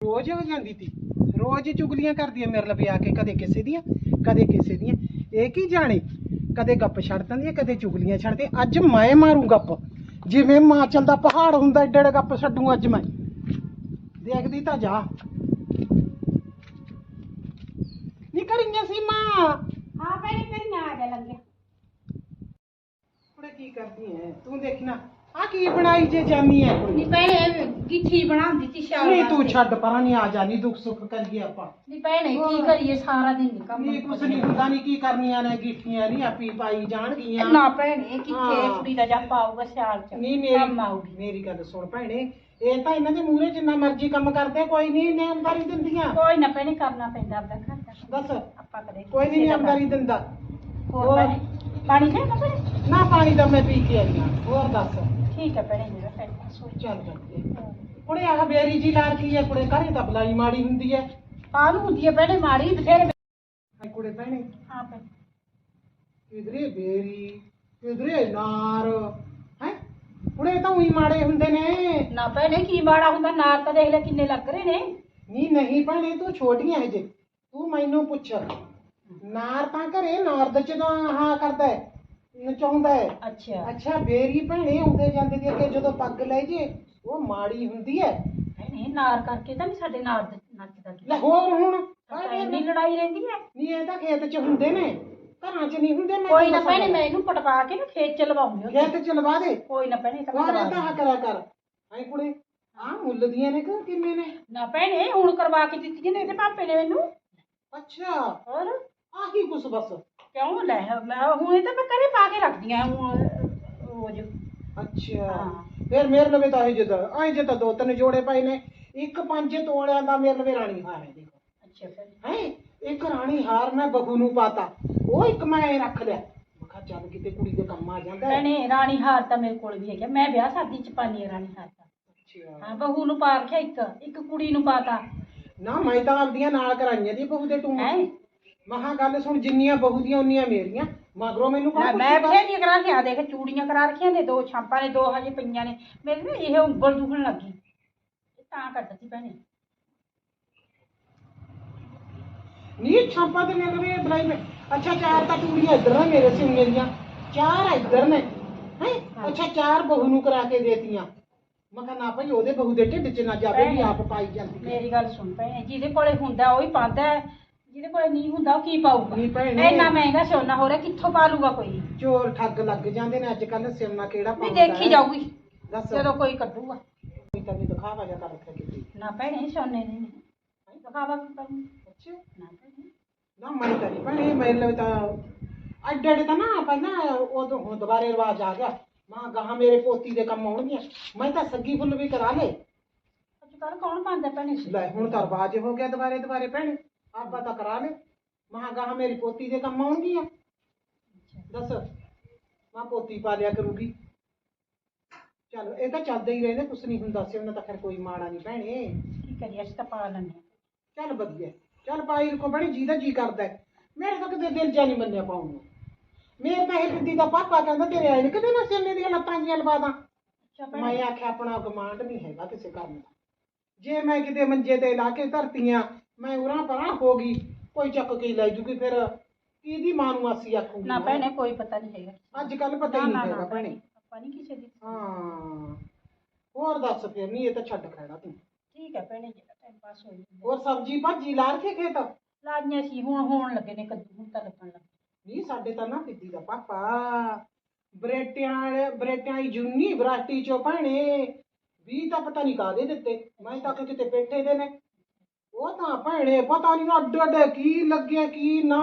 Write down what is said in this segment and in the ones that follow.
ਰੋਜ਼ ਜਾਂਦੀ ਤੀ। ਰੋਜ਼ ਚੁਗਲੀਆਂ ਕਰਦੀ ਐ ਮੇਰੇ ਲਵੇ ਆ ਕੇ ਕਦੇ ਕਿਸੇ ਦੀਆਂ ਕਦੇ ਕਿਸੇ ਦੀਆਂ। ਇਹ ਕੀ ਜਾਣੇ? ਕਦੇ ਗੱਪ ਛੱਡ ਦਿੰਦੀ ਐ ਕਦੇ ਚੁਗਲੀਆਂ ਛੱਡਦੀ। ਅੱਜ ਮੈਂ ਮਾਰੂ ਗੱਪ। ਜਿਵੇਂ ਮਾਚਲ ਦਾ ਪਹਾੜ ਹੁੰਦਾ ਏਡੇ ਏਡੇ ਗੱਪ ਛੱਡੂ ਅੱਜ ਮੈਂ। ਦੇਖਦੀ ਤਾਂ ਜਾ। ਨੀ ਕਰੀਆਂ ਸੀ ਮਾਂ ਹਾਂ ਤੇਰੀ ਨਾ ਆ ਗਿਆ ਲੱਗਿਆ ਕੁੜੇ ਕੀ ਕਰਦੀ ਐ? ਤੂੰ ਦੇਖਣਾ ਆ ਕੀ ਬਣਾਈ ਜੇ ਜਾਨੀ ਐ ਕੁੜੀ ਨੀ ਭੈਣੇ ਗਿੱਠੀ ਬਣਾਉਂਦੀ ਸੀ ਸ਼ਾਮ ਨਹੀਂ ਤੂੰ ਛੱਡ ਪਰਾਂ ਨਹੀਂ ਆ ਜਾਨੀ ਦੁੱਖ ਸੁੱਖ ਕਰੀਏ ਆਪਾਂ। ਨੀ ਭੈਣੇ ਕੀ ਕਰੀਏ ਸਾਰਾ ਦਿਨ ਨੀ ਕੰਮ ਨਹੀਂ ਕੁਛ ਨਹੀਂ ਹੁੰਦਾ ਨਹੀਂ ਕੀ ਕਰਨੀਆਂ ਨੇ ਗਿੱਠੀਆਂ ਨਹੀਂ ਆਪੀ ਪਾਈ ਜਾਣਗੀਆਂ। ਨਾ ਭੈਣੇ ਕਿੱਥੇ ਹਾਂ। ਕੁੜੀ ਦਾ ਜੱਪ ਆਊਗਾ ਸਿਆਲ ਚ ਨਹੀਂ ਕੰਮ ਮੇਰੀ ਆਊਗੀ। ਮੇਰੀ ਗੱਲ ਸੁਣ ਭੈਣੇ ਇਹ ਤਾਂ ਇਹਨਾਂ ਦੇ ਮੂਹਰੇ ਜਿੰਨਾ ਮਰਜ਼ੀ ਕੰਮ ਕਰਦੇ ਕੋਈ ਨਹੀਂ ਨਿਯਮਦਾਰੀ ਦਿੰਦੀਆਂ। ਕੋਈ ਨਾ ਭੈਣੇ ਕਰਨਾ ਪੈਂਦਾ ਆਪਦਾ ਘਰ ਦਾ। ਦੱਸ। ਆਪਾਂ ਕਦੇ ਕੋਈ ਨਹੀਂ ਨਿਯਮਦਾਰੀ ਦਿੰਦਾ। ਹੋਰ ਭੈਣੇ ਪਾਣੀ ਲੈ ਨਾ ਭੈਣੇ? ਨਾ ਪਾਣੀ ਤਾਂ ਮੈਂ ਪੀ ਕੇ ਆਈ ਹਾਂ। ਹੋਰ ਦੱਸ। ਠੀਕ ਹੈ ਭੈਣੇ ਮੇਰਾ ਭੈਣੇ ਸੋਚ ਚੱਲ ਕਰਦੇ ਕੁੜੇ ਆਹ ਬੇਰੀ ਜੀ ਲਾਰ ਕੀ ਹੈ? ਕੁੜੇ ਘਰੇ ਤਾਂ ਬਲਾਈ ਮਾੜੀ ਹੁੰਦੀ ਹੈ। ਕਾਹਨੂੰ ਹੁੰਦੀ ਹੈ ਭੈਣੇ ਮਾੜੀ ਬਥੇਰੇ। ਹਾਏ ਕੁੜੇ ਭੈਣੇ। ਹਾਂ ਭੈਣੇ। ਕਿਧਰੇ ਬੇਰੀ ਕਿਧਰੇ ਨਾਰ ਹੈ? ਕੁੜੇ ਤਾਂ ਉਹੀ ਮਾੜੇ ਹੁੰਦੇ ਨੇ। ਨਾ ਭੈਣੇ ਕੀ ਮਾੜਾ ਹੁੰਦਾ? ਨਾਰ ਤਾਂ ਦੇਖ ਲੈ ਕਿੰਨੇ ਲੱਗ ਰਹੇ ਨੇ। ਨਹੀਂ ਨਹੀਂ ਭੈਣੇ ਤੂੰ ਛੋਟੀਆਂ ਹਜੇ ਤੂੰ ਮੈਨੂੰ ਪੁੱਛ। ਨਾਰ ਤਾਂ ਘਰੇ ਨਾਰਦ ਚ ਤਾਂ ਹਾਂ ਕਰਦਾ ਹੈ। ਨਚਾਉਂਦਾ ਹੈ। ਅੱਛਾ। ਅੱਛਾ ਬੇਰੀ ਭੈਣੇ ਆਉਂਦੇ ਜਾਂਦੇ ਦੀ ਅੱਗੇ ਜਦੋਂ ਪੱਗ ਲੈ ਜੇ ਉਹ ਮਾੜੀ ਹੁੰਦੀ ਹੈ। ਭੈਣੇ ਨਾਰ ਕਰਕੇ ਤਾਂ ਨਹੀਂ ਸਾਡੇ ਨਾਰ ਦੇ ਨੱਚਦਾ ਲੈ ਹੋਰ ਹੁਣ ਤਾਂ ਇੰਨੀ ਲੜਾਈ ਰਹਿੰਦੀ ਹੈ। ਨਹੀਂ ਇਹ ਤਾਂ ਖੇਤ ਚ ਹੁੰਦੇ ਨੇ। ਘਰਾਂ ਚ ਨਹੀਂ ਹੁੰਦੇ ਮੈਂ ਕੋਈ ਨਾ ਭੈਣੇ। ਮੈਂ ਇਹਨੂੰ ਪਟਵਾ ਕੇ ਨਾ ਖੇਤ ਚ ਲਵਾਉਂਗੀ। ਖੇਤ ਚ ਲਵਾ ਦੇ। ਕੋਈ ਨਾ ਭੈਣੇ ਤਾਂ ਮੈਂ ਵਾਰੇ ਕਰਵਾ ਤਾਂ ਦੂੰਗੀ। ਕਰਿਆ ਕਰ। ਐ ਕੁੜੇ ਆ ਮੁੱਲ ਦੀਆਂ ਨੇ ਕਿ ਕਿੰਨੇ ਨੇ? ਨਾ ਭੈਣੇ ਹੁਣ ਕਰਵਾ ਕੇ ਦਿੱਤੀ ਨੇ ਇਹਦੇ ਪਾਪੇ ਨੇ ਮੈਨੂੰ। ਅੱਛਾ। ਹੋਰ? ਆਹੀ ਕੁਛ ਬਸ। ਕਿਉਂ ਲੈ? ਮੈਂ ਹੁਣ ਇਹ ਤਾਂ ਮੈਂ ਘਰੇ ਪਾ ਕੇ ਰੱਖਦੀ ਆ ਹੁਣ ਰੋਜ਼। ਅੱਛਾ। ਹਾਂ। ਫਿਰ ਮੇਰੇ ਲਵੇ ਤਾਂ ਇਹ ਜਦ ਐ ਜੇ ਤਾਂ ਦੋ ਤਿੰਨ ਜੋੜੇ ਪਏ ਨੇ ਇੱਕ ਪੰਜ ਤੋਲਿਆਂ ਦਾ ਮੇਰੇ ਲਵੇ ਰਾਣੀ ਹਾਰ ਹੈ ਦੇਖੋ। ਅੱਛਾ ਹੈ? ਇੱਕ ਰਾਣੀ ਹਾਰ ਮੈਂ ਬਹੂ ਨੂੰ ਪਾਤਾ ਉਹ ਇੱਕ ਮੈਂ ਰੱਖ ਲਿਆ। ਮੈਂ ਕਿਹਾ ਚੱਲ ਕਿਤੇ ਕੁੜੀ ਦੇ ਕੰਮ ਆ ਜਾਂਦਾ ਹੈ। ਭੈਣੇ ਰਾਣੀ ਹਾਰ ਤਾਂ ਮੇਰੇ ਕੋਲ ਵੀ ਹੈਗਾ ਮੈਂ ਵਿਆਹ ਸ਼ਾਦੀ ਚ ਪਾਣੀ ਰਾਣੀ ਹਾਰ ਤਾਂ। ਅੱਛਾ। ਹਾਂ ਬਹੂ ਨੂੰ ਪਾ ਰੱਖਿਆ ਇੱਕ ਇੱਕ ਕੁੜੀ ਨੂੰ ਪਾਤਾ। ਨਾ ਮੈਂ ਤਾਂ ਆਪਦੀਆਂ ਨਾਲ ਕਰਾਈਆਂ ਦੀ ਬਹੂ ਦੇ ਟੂਮ। ਹੈ? ਮਹਾ ਗੱਲ ਸੁਣ ਜਿੰਨੀਆਂ ਬਹੂ ਦੀਆਂ ਉਨੀਆਂ ਮੇਰੀਆਂ। ਮਗਰੋਂ ਮੈਨੂੰ ਕੌਣ ਮੈਂ ਪੁੱਛੂਗਾ? ਬਥੇਰੀਆਂ ਕਰਾ ਕੇ ਆ ਦੇਖ ਚੂੜੀਆਂ ਕਰਾ ਰੱਖੀਆਂ ਨੇ ਦੋ ਛਾਪਾਂ ਨੇ ਦੋ ਹਜੇ ਪਈਆਂ ਨੇ। ਮੇਰੇ ਨਾ ਇਹ ਉਂਗਲ ਦੁਖਣ ਲੱਗੀ ਇਹ ਤਾਂ ਕਰ ਦਿੱਤੀ ਭੈਣੇ। ਨੀ ਛਾਪਾ ਤੇ ਮੇਰੇ ਵੀ ਬਲਾਈ ਮੈਂ? ਅੱਛਾ ਚਾਰ ਤਾਂ ਟੂੜੀਆਂ ਇੱਧਰ ਨੇ ਮੇਰੇ ਸਿੰਨੇ ਦੀਆਂ ਚਾਰ ਇੱਧਰ ਨੇ ਹੈ? ਅੱਛਾ ਚਾਰ ਬਹੂ ਨੂੰ ਕਰਾ ਕੇ ਦੇਤੀਆਂ। ਮੈਂ ਕਿਹਾ ਨਾ ਭਾਈ ਉਹਦੇ ਬਹੂ ਦੇ ਢਿੱਡ 'ਚ ਨਾ ਜਾਵੇ ਵੀ ਆਪ ਪਾਈ ਜਾਂਦੀ। ਹੈ। ਮੇਰੀ ਗੱਲ ਸੁਣ ਭੈਣੇ ਜਿਹਦੇ ਕੋਲੇ ਹੁੰਦਾ ਉਹ ਹੀ ਪਾਉਂਦਾ ਹੈ। ਜਿਹਦੇ ਕੋਲੇ ਨਹੀਂ ਹੁੰਦਾ ਉਹ ਕੀ ਪਾਊਗਾ? ਨਹੀਂ ਭੈਣੇ। ਇੰਨਾ ਮਹਿੰਗਾ ਸੋਨਾ ਹੋ ਰਿਹਾ ਕਿੱਥੋਂ ਪਾ ਲੂਗਾ ਕੋਈ? ਚੋਰ ਠੱਗ ਲੱਗ ਜਾਂਦੇ ਨੇ ਅੱਜ ਕੱਲ ਸਿਰਨਾ ਕਿਹੜਾ ਪਾਉਂਦਾ ਦੇਖੀ ਹੈ। ਜਾਊਗੀ। ਦੱਸ। ਜਦੋਂ ਕੋਈ ਕੱਢੂਗਾ। ਕੋਈ ਤਾਂ ਨਹੀਂ ਦਿਖਾਵਾ ਜਾ ਕਰ ਰੱਖਿਆ ਕਿਤੇ। ਨਾ ਭੈਣੇ ਸੋਨੇ ਨੇ। ਦਿਖਾਵਾ ਕੀ ਕਰੂ ਅੱਛਾ। ਨਾ ਭੈਣੇ। ਨਾ ਮੈਂ ਤਾਂ ਨਹੀਂ ਭੈਣੇ ਮੇਰੇ ਲਈ ਤਾਂ ਅੱਡੇ ਅੱਡੇ ਤਾਂ ਨਾ ਪਹਿਲਾਂ ਉਦੋਂ ਹੁਣ ਦੁਬਾਰੇ ਰਿਵਾਜ ਆ ਗਿਆ। ਮਾਂ ਗਾਹਾਂ ਮੇਰੇ ਪੋਤੀ ਦੇ ਕੰਮ ਆਉਣਗੀਆਂ। ਮੈਂ ਤਾਂ ਸੱਗੀ ਫੁੱਲ ਵੀ ਕਰਾ ਲੇ ਅੱਜ ਕੱਲ ਕੌਣ ਪਾਉਂਦਾ ਭੈਣੇ? ਲੈ ਹੁਣ ਤਾਂ ਰਿਵਾਜ ਹੋ ਗਿਆ ਦੁਬਾਰੇ ਦੁਬਾਰੇ ਭੈਣੇ। ਆਪਾਂ ਤਾਂ ਕਰਾ ਲੇ। ਮਾਂ ਗਾਹਾਂ ਮੇਰੀ ਪੋਤੀ ਦੇ ਕੰਮ ਆਉਣਗੀਆਂ। ਦੱਸ ਮਾਂ ਪੋਤੀ ਪਾ ਲਿਆ ਕਰੂਗੀ। ਚਲ ਇਹ ਤਾਂ ਚੱਲਦੇ ਹੀ ਰਹਿੰਦੇ ਕੁਛ ਨਹੀਂ ਹੁੰਦਾ ਸੀ ਉਹਨਾਂ ਤਾਂ ਫਿਰ ਕੋਈ ਮਾੜਾ ਨਹੀਂ ਭੈਣੇ। ਕੀ ਕਰੀਏ ਅਸੀਂ ਤਾਂ ਪਾ ਲੈਂਦੇ। ਚੱਲ ਵਧੀਆ। ਚੱਲ ਪਾਈ ਕੋ ਬੜੀ ਜੀ ਦਾ ਜੀ ਕਰਦਾ ਹੈ। ਮੇਰੇ ਤਾਂ ਕਦੇ ਦਿਲ ਜਾ ਨਹੀਂ ਮੰਨਿਆ ਪਾਉਣ ਨੂੰ। ਮੇਰੇ ਤਾਂ ਇਹ ਬਿੱਦੀ ਦਾ ਪਾਪਾ ਕਹਿੰਦਾ ਤੇਰੇ ਆਏ ਨੇ ਕਦੇ ਨਾ ਸਿਰਨੇ ਦੀਆਂ ਲੱਤਾਂ ਜੀਆਂ ਲਵਾ ਦਾਂ। ਅੱਛਾ ਮੈਂ ਆਖਿਆ ਆਪਣਾ ਗਮਾਂਡ ਨਹੀਂ ਹੈਗਾ ਕਿਸੇ ਕੰਮ ਦਾ। ਜੇ ਮੈਂ ਕਿਤੇ ਮੰਜੇ ਤੇ ਲਾ ਕੇ ਧਰਤੀਆਂ ਮੈਂ ਉਰਾਂ ਪਰਾਂ ਹੋ ਗਈ ਕੋਈ ਚੱਕ ਕੇ ਹੀ ਲੈ ਜੂਗੀ ਫਿਰ। ਕਿਹਦੀ ਮਾਂ ਨੂੰ ਆਸੀ ਆਖੂਗੀ? ਨਾ ਮੈਂ? ਭੈਣੇ ਕੋਈ ਪਤਾ ਨਹੀਂ ਹੈਗਾ। ਅੱਜ ਕੱਲ ਪਤਾ ਹੀ ਨਹੀਂ ਹੈਗਾ ਭੈਣੇ। ਆਪਾਂ ਨਹੀਂ ਕਿਸੇ ਦੀ ਹਾਂ। ਹੋਰ ਦੱਸ ਫਿਰ ਨਹੀਂ ਇਹ ਤਾਂ ਛੱਡ ਖੜਾ ਤੂੰ। ਠੀਕ ਹੈ ਭੈਣੇ ਜਿਹੜਾ ਟਾਈਮ ਪਾਸ ਹੋਈ ਜਾਂਦਾ। ਹੋਰ ਸਬਜੀ ਭਾਜੀ ਲਾ ਕੇ ਖੇਤ? ਲਾਈਆਂ ਸੀ ਹੁਣ ਹੋਣ ਲੱਗੇ ਨੇ ਕੱਦੂ ਹੁਣ ਤਾਂ ਲੱਗਣ ਲੱਗੇ ਨਹੀਂ ਸਾਡੇ ਤਾਂ ਨਾ ਪਿੱਤੀ ਦਾ ਪਾਪਾ। ਬਰੇਟਿਆਂ ਵਾਲੇ ਬਰੇਟਿਆਂ ਦੀ ਜੁੰਨੀ ਬਰਾਟੀ ਚੋਂ ਭੈਣੇ ਵੀ ਤਾਂ ਪਤਾ ਨਹੀਂ ਕਾਦੇ ਦਿੱਤੇ। ਮੈਂ ਤਾਂ ਕਿ ਕਿਤੇ ਬੈਠੇ ਦੇ ਨੇ। ਉਹ ਤਾਂ ਭੈਣੇ ਪਤਾ ਨਹੀਂ ਅੱਡ ਅੱਡ ਕੀ ਲੱਗਿਆ ਕੀ ਨਾ।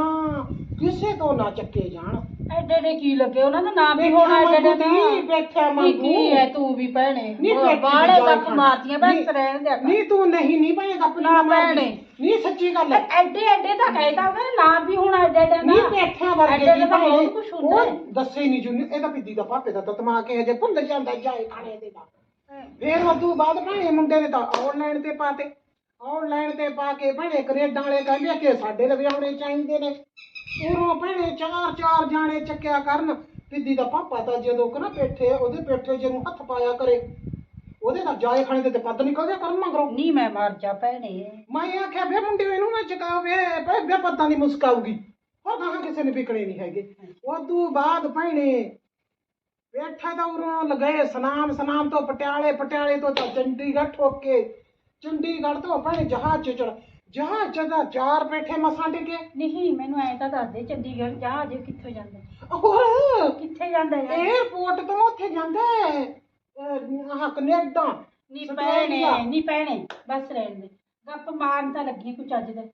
ਕਿਸੇ ਤੋਂ ਨਾ ਚੱਕੇ ਜਾਣ। ਐਡੇ ਐਡੇ ਕੀ ਲੱਗੇ? ਉਹਨਾਂ ਦਾ ਨਾਮ ਵੀ ਬੈਠਾ ਹੋਣਾ ਐਡੇ ਐਡੇ ਤੀ, ਦਾ? ਬੈਠਾ ਮੰਗੂ। ਕੀ ਹੈ ਤੂੰ ਵੀ ਭੈਣੇ? ਨਹੀਂ ਉਹ ਬੈਠੀ ਦੀ ਗੱਪ ਮਾਰਦੀਆਂ ਬਸ ਨਹੀਂ, ਰਹਿਣ ਦੇ ਨਹੀਂ ਤੂੰ ਨਹੀਂ ਨਹੀਂ ਭੈਣੇ ਗੱਪ ਨਾ ਭੈਣੇ। ਨਹੀਂ ਸੱਚੀ ਗੱਲ ਹੈ ਐਡੇ ਐਡੇ ਤਾਂ ਕਹਿਤਾ ਉਹਦਾ ਨਾਮ ਵੀ ਹੋਣਾ ਐਡੇ ਐਡੇ ਨਹੀਂ ਦਾ ਬੈਠਿਆ ਵਰਗੇ ਦੀ ਤਾਂ ਭੈਣੇ। ਕੁਛ ਹੁੰਦਾ। ਉਹ ਦੱਸੇ ਨਹੀਂ ਜੁਨੀ ਇਹ ਤਾਂ ਪਿੱਦੀ ਦਾ ਪਾਪੇ ਦਾ ਤਾਂ ਦਿਮਾਗ ਇਹ ਜੇ ਭੁੱਲ ਜਾਂਦਾ ਜਾਏ ਖਾਣੇ ਦੇ ਦਾ ਫੇਰ ਉਦੋਂ ਬਾਅਦ ਭੈਣੇ ਮੁੰਡੇ ਨੇ ਤਾਂ ਆਨਲਾਈਨ ਤੇ ਪਾਤੇ। ਆਨਲਾਈਨ ਤੇ ਪਾ ਕੇ ਭੈਣੇ ਕੈਨੇਡਾ ਵਾਲੇ ਕਹਿੰਦੇ ਕਿ ਸਾਡੇ ਲਵੇ ਆਉਣੇ ਚਾਹੀਦੇ ਨੇ। ਉਰੋਂ ਭੈਣੇ ਚਾਰ ਚਾਰ ਜਾਣੇ ਚੱਕਿਆ ਕਰਨ ਪਿੱਦੀ ਦਾ ਪਾਪਾ ਤਾਂ ਜਦੋਂ ਕਿ ਨਾ ਬੈਠੇ ਉਹਦੇ ਬੈਠੇ ਜਿਹਨੂੰ ਹੱਥ ਪਾਇਆ ਕਰੇ। ਉਹਦੇ ਨਾਲ ਜਾਏ ਖਾਣੇ ਤੇ ਤੇ ਪੱਦ ਨਿਕਲ ਗਿਆ ਕਰਨ ਮਗਰੋਂ। ਨਹੀਂ ਮੈਂ ਮਰ ਜਾ ਭੈਣੇ। ਮੈਂ ਆਖਿਆ ਵੇ ਮੁੰਡੇ ਇਹਨੂੰ ਨਾ ਚਕਾਵੇ ਵੇ ਵੇ ਪੱਦਾਂ ਦੀ ਮੁਸਕਾਊਗੀ ਹੋਰ ਕਹਾਂ ਕਿਸੇ ਨੇ ਵਿਕਣੇ ਨਹੀਂ ਹੈਗੇ। ਉਦੋਂ ਬਾਅਦ ਭੈਣੇ ਬੈਠਾ ਤਾਂ ਉਰੋਂ ਲਗਾਏ ਸਨਾਮ ਸਨਾਮ ਤੋਂ ਪਟਿਆਲੇ ਪਟਿਆਲੇ ਤੋਂ ਤਾਂ ਚੰਡੀਗੜ੍ਹ ਠੋਕ। ਚੰਡੀਗੜ੍ਹ ਤੋਂ ਭੈਣੇ ਜਹਾਜ਼ ਚ ਚੜ ਜਹਾਜ਼ ਚ ਤਾਂ ਚਾਰ ਬੈਠੇ ਮਸਾਂ ਟਿਕੇ ਨਹੀਂ ਮੈਨੂੰ ਐਂ ਤਾਂ ਦੱਸ ਦੇ ਚੰਡੀਗੜ੍ਹ ਜਹਾਜ਼ ਕਿੱਥੋਂ ਜਾਂਦਾ ਹੋਰ ਕਿੱਥੇ ਜਾਂਦਾ ਹੈ? 에어ਪੋਰਟ ਤੋਂ ਉੱਥੇ ਜਾਂਦਾ ਹੈ। ਅਹ, ਆਹ ਕੈਨੇਡਾ ਨੀ ਆਸਟ੍ਰੇਲੀਆ। ਭੈਣੇ ਨੀ ਭੈਣੇ ਬਸ ਰਹਿਣ ਦੇ। ਗੱਪ ਮਾਰਨ ਤਾਂ ਲੱਗੀ ਕੁਛ ਅੱਜ ਦੇ।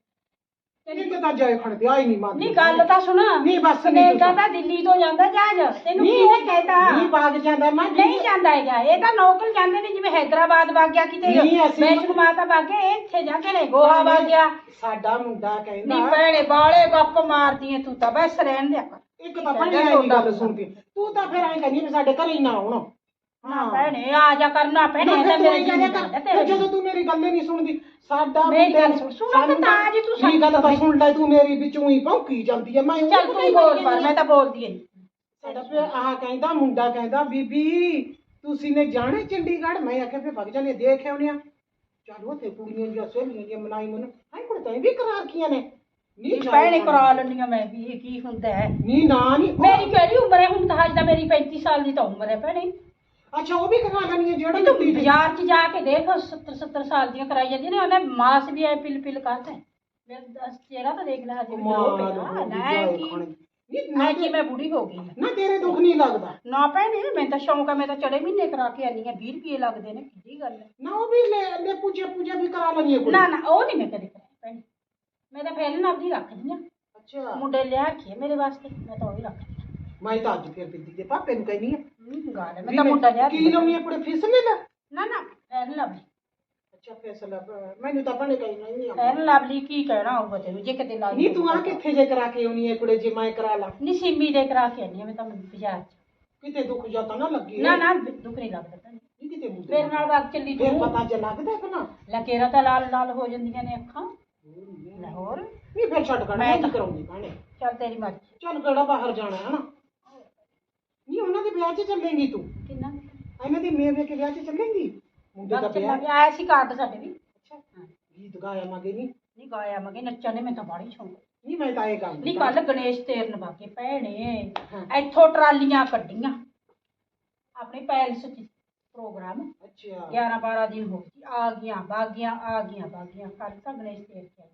ਇਹ ਤਾਂ ਜਾਏ ਖਾਣੇ ਤੇ ਆਈ ਨਹੀਂ ਮੰਨ ਨਹੀਂ ਗੱਲ ਤਾਂ ਸੁਣ। ਨਹੀਂ ਬਸ ਨਹੀਂ ਕੈਨੇਡਾ ਤੂੰ- ਤਾਂ ਦਿੱਲੀ ਤੋਂ ਜਾਂਦਾ ਜਹਾਜ਼। ਤੈਨੂੰ ਨਹੀਂ ਕਿਹਨੇ ਕਹਿਤਾ? ਨਹੀਂ ਬਾਗ ਜਾਂਦਾ ਮੈਂ ਨਹੀਂ ਜਾਂਦਾ ਹੈਗਾ। ਇਹ ਤਾਂ ਲੋਕਲ ਜਾਂਦੇ ਨੇ ਜਿਵੇਂ ਹੈਦਰਾਬਾਦ ਵਗ ਗਿਆ ਕਿਤੇ। ਨਹੀਂ, ਅਸੀਂ- ਵੈਸ਼ਨੋ ਮਾਤਾ ਵਗ ਇਹ ਇੱਥੇ ਜਾਂਦੇ ਨੇ ਗੋਹਾ ਵਗ ਗਿਆ। ਸਾਡਾ ਮੁੰਡਾ ਕਹਿੰਦਾ ਭੈਣੇ ਬਾਲੇ ਗੱਪ ਮਾਰਦੀ ਐ ਤੂੰ ਤਾਂ ਬਸ ਰਹਿਣ ਦੇ ਇੱਕ ਤਾਂ ਭੈਣੇ ਆਈ ਨਹੀਂ ਗੱਲ ਸੁਣਦੀ। ਤੂੰ ਤਾਂ ਫਿਰ ਐਂ ਕਹਿੰਦੀ ਵੀ ਸਾਡੇ ਘਰੇ ਹੀ ਨਾ ਆਉਣ। ਨਾ ਭੈਣੇ ਆ ਜਾ ਕਰਨਾ ਭੈਣੇ ਇਹ ਤਾਂ ਮੇਰੇ ਜੀ ਤੇ ਜਦੋਂ ਤੂੰ ਮੇਰੀ ਗੱਲ ਹੀ ਨਹੀਂ ਸੁਣਦੀ ਸਾਡਾ ਮੇਰੀ ਮੁੰਡਾ- ਗੱਲ ਸੁਣ, ਸੁਣੋ ਤਾਂ ਤਾਂ ਜੀ ਤੂੰ ਮੇਰੀ ਗੱਲ ਤਾਂ ਸਾਨੂੰ ਸੁਣ ਲੈ ਤੂੰ ਮੇਰੀ ਵਿੱਚੋਂ ਹੀ ਭੌਂਕੀ ਜਾਂਦੀ ਹੈ ਮੈਂ ਉਹ ਚੱਲ ਪਤਾ ਤੂੰ ਹੀ ਬੋਲ ਨਹੀਂ ਪਰ ਮੈਂ ਤਾਂ ਬੋਲਦੀ ਐ ਸਾਡਾ ਫਿਰ ਆਹ ਕਹਿੰਦਾ ਮੁੰਡਾ ਕਹਿੰਦਾ ਬੀਬੀ ਤੁਸੀਂ ਨੇ ਜਾਣੇ ਚੰਡੀਗੜ੍ਹ? ਮੈਂ ਆਖਿਆ ਫਿਰ ਵਗ ਜਾਨੇ ਦੇਖ ਆਉਣੇ ਆ। ਚੱਲ ਉੱਥੇ ਕੁੜੀਆਂ ਦੀਆਂ ਸਹੇਲੀਆਂ ਦੀਆਂ ਮਨਾਈ ਮਨ ਐਂ ਕੋਲ ਤਾਂ ਵੀ ਕਰਾ ਰੱਖੀਆਂ ਨੇ। ਜਾਏ ਭੈਣੇ। ਕਰਾ ਲੈਂਦੀ ਆ ਮੈਂ ਵੀ ਇਹ ਕੀ ਹੁੰਦਾ ਹੈ। ਨਹੀਂ ਨਾ ਨਹੀਂ ਮੇਰੀ ਕਿਹੜੀ ਉਮਰ ਹੈ? ਹੁਣ ਤਾਂ ਹਜੇ ਤਾਂ ਮੇਰੀ 35 ਸਾਲ ਦੀ ਤਾਂ ਉਮਰ ਹੈ ਭੈਣੇ। ਅੱਛਾ ਉਹ ਵੀ ਕਰਾ ਲੈਣੀ ਹੈ ਜਿਹੜਾ ਇਹ ਤੂੰ ਬਾਜ਼ਾਰ 'ਚ ਜਾ ਕੇ ਦੇਖ 70 70 ਸਾਲ ਦੀਆਂ ਕਰਾਈ ਜਾਂਦੀਆਂ ਨੇ ਉਹਨੇ ਮਾਸ ਵੀ ਐ ਪਿਲ ਪਿਲ ਕਰਦਾ ਹੈ। ਮੇਰਾ ਦਸ ਚਿਹਰਾ ਤਾਂ ਦੇਖ ਲੈ ਹਜੇ ਵੀ ਪਿਆ ਗਈ ਨਾ ਜਾਏ ਕੀ ਖਾਣੇ ਨਹੀਂ ਨਾ ਨਾ ਕਿ ਮੈਂ ਬੁੜੀ ਹੋ ਗਈ ਹਾਂ। ਨਾ ਤੇਰੇ ਦੁੱਖ ਨਹੀਂ ਲੱਗਦਾ। ਨਾ ਭੈਣੇ ਮੈਂ ਤਾਂ ਸ਼ੌਂਕ ਆ ਮੈਂ ਤਾਂ ਚੜੇ ਮਹੀਨੇ ਕਰਾ ਕੇ ਆਨੀ ਆ 20 ਰੁਪਏ ਲੱਗਦੇ ਨੇ ਕਿੱਡੀ ਗੱਲ ਹੈ ਨਾ ਉਹ ਵੀ ਲੈ ਲੈ ਪੂਜਾ ਪੂਜਾ ਵੀ ਕਰਾ ਲੈਣੀ ਹੈ ਕੁੜੀ। ਨਾ ਨਾ ਉਹ ਨਹੀਂ ਮੈਂ ਕਦੇ ਕਰਾਇਆ ਭੈਣੇ ਮੈਂ ਤਾਂ ਫੈਲਨ ਆਪਦੀ ਰੱਖਦੀ ਆ। ਅੱਛਾ। ਮੁੰਡੇ ਲਿਆ ਕੇ ਮੇਰੇ ਵਾਸਤੇ ਮੈਂ ਤਾਂ ਉਹ ਹੀ ਰੱਖਦੀ ਆ। ਮੈਂ ਤਾਂ ਅੱਜ ਫਿਰ ਬਿੱਦੀ ਦੇ ਪਾਪੇ ਨੂੰ ਕਹਿਨੀ ਆ। ਹੂੰ ਗੱਲ ਹੈ ਮੈਂ ਤਾਂ ਮੁੰਡਾ ਲਿਆ ਕੀ ਲਾਉਣੀ ਆਪਣੇ ਫੀਸ ਲੈ ਲੈ ਨਾ ਨਾ ਫੈਲਨ ਲੱਭ ਅੱਛਾ ਫੈਸਲਾ ਮੈਨੂੰ ਤਾਂ ਬਣੇ ਕਹੀ ਨਹੀਂ ਆ ਫੈਲਨ ਲੱਭਲੀ ਕੀ ਕਹਿਣਾ ਹੋਊਗਾ ਤੈਨੂੰ ਜੇ ਕਿਤੇ ਲਾ ਨਹੀਂ ਤੂੰ ਆ ਕਿੱਥੇ ਜੇ ਕਰਾ ਕੇ ਆਉਣੀ ਹੈ ਕੁੜੇ ਜੇ ਮੈਂ ਕਰਾ ਲਾ। ਨਹੀਂ ਸਿੰਮੀ ਦੇ ਕਰਾ ਕੇ ਆਨੀ ਆ ਮੈਂ ਤਾਂ ਬਾਜ਼ਾਰ 'ਚ। ਕਿਤੇ ਦੁੱਖ ਜਾਤਾ ਨਾ ਲੱਗੀ। ਨਾ ਨਾ ਦੁੱਖ ਨਹੀਂ ਲੱਗਦਾ ਭੈਣੇ। ਨਹੀਂ ਕਿਤੇ ਮੁੰਡੇ ਮੇਰੇ ਨਾਲ ਵਗ ਚੱਲੀ ਫਿਰ ਤੂੰ। ਪਤਾ ਜੇ ਲੱਗਦਾ ਕਿ ਨਾ। ਲਕੇਰਾ ਤਾਂ ਲਾਲ ਲਾਲ ਹੋ ਜਾਂਦੀਆਂ ਨੇ ਅੱਖਾਂ। ਨਹੀਂ ਫਿਰ ਛੱਡ ਕਰ ਮੈਂ ਮੈਂ ਤਾਂ- ਕਰਾਉਂਦੀ ਭੈਣੇ? ਚੱਲ ਤੇਰੀ ਮਰਜ਼ੀ। ਚੱਲ ਕਿਹੜਾ ਬਾਹਰ ਜਾਣਾ ਹੈ ਨਾ ਨਹੀਂ ਉਹਨਾਂ ਦੇ ਵਿਆਹ 'ਚ ਚੱਲੇਂਗੀ ਤੂੰ। ਕਿੰਨਾ? ਇਹਨਾਂ ਦੀ ਮੇਵੇ ਕੇ ਵਿਆਹ 'ਚ ਚੱਲੇਂਗੀ? ਮੁੰਡੇ ਦਾ ਵਿਆਹ। ਚੱਲਾਂਗੇ ਆਇਆ ਸੀ ਕਾਰਡ ਸਾਡੇ ਵੀ। ਅੱਛਾ। ਗੀਤ ਗਾਇਆ ਮਾਗੇ ਨਹੀਂ ਨਹੀਂ ਗਾਇਆ ਮਗੇ ਨੱਚਣ ਨੇ ਮੈਂ ਤਾਂ ਬਾੜੀ ਸ਼ੌਂਕ ਨਹੀਂ ਮੈਂ ਤਾਂ ਇਹ ਕੰਮ ਨਹੀਂ ਕੱਲ ਗਣੇਸ਼ ਤੇਰਨ ਵਾਕੇ ਭੈਣੇ। ਇੱਥੋਂ ਟਰਾਲੀਆਂ ਕੱਢੀਆਂ। ਆਪਣੇ ਪੈਲਸ 'ਚ ਪ੍ਰੋਗਰਾਮ। ਅੱਛਾ। 11 12 ਦਿਨ ਹੋ ਗਏ। ਆ ਗਈਆਂ ਬਾਗੀਆਂ ਆ ਗਈਆਂ ਬਾਗੀਆਂ। ਕੱਲ ਤਾਂ ਗਣੇਸ਼ ਤੇਰ ਆਈ